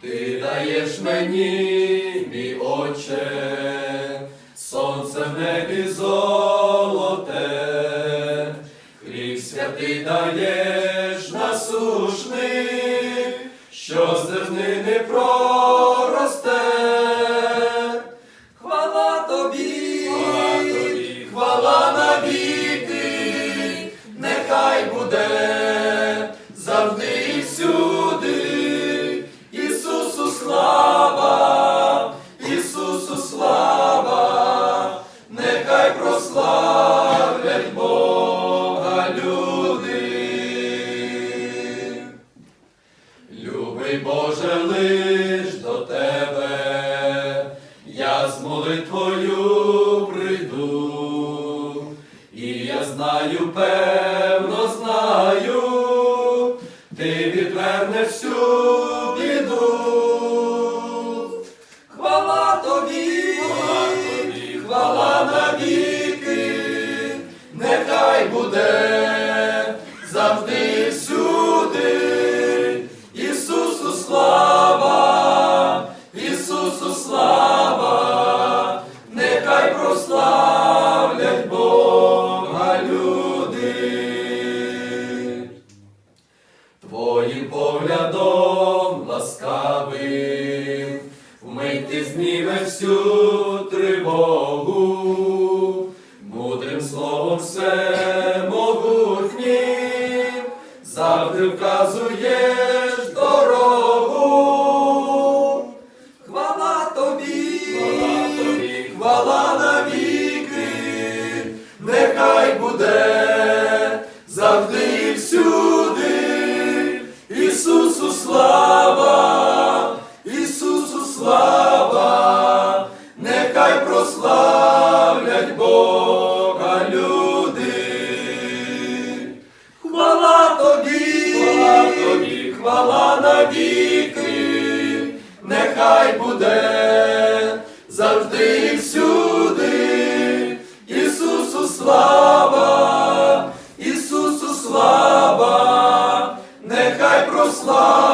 Ти даєш мені, мій Отче, сонце в небі золоте, хліб святий даєш насушний, що зерни не проросте. Любий Боже, лиш до тебе, я з молитвою прийду, і я знаю, певно знаю, ти відвернеш всю біду. Хвала тобі, хвала тобі, хвала навіки, нехай буде Твоїм поглядом ласкавим, вмить ти зніме всю тривогу, мудрим словом все могутнім, завжди вказуєш слава, нехай прославлять Бога люди. Хвала тобі, хвала тобі, хвала навіки, нехай буде завжди і всюди. Ісусу слава, Ісусу слава, нехай прославлять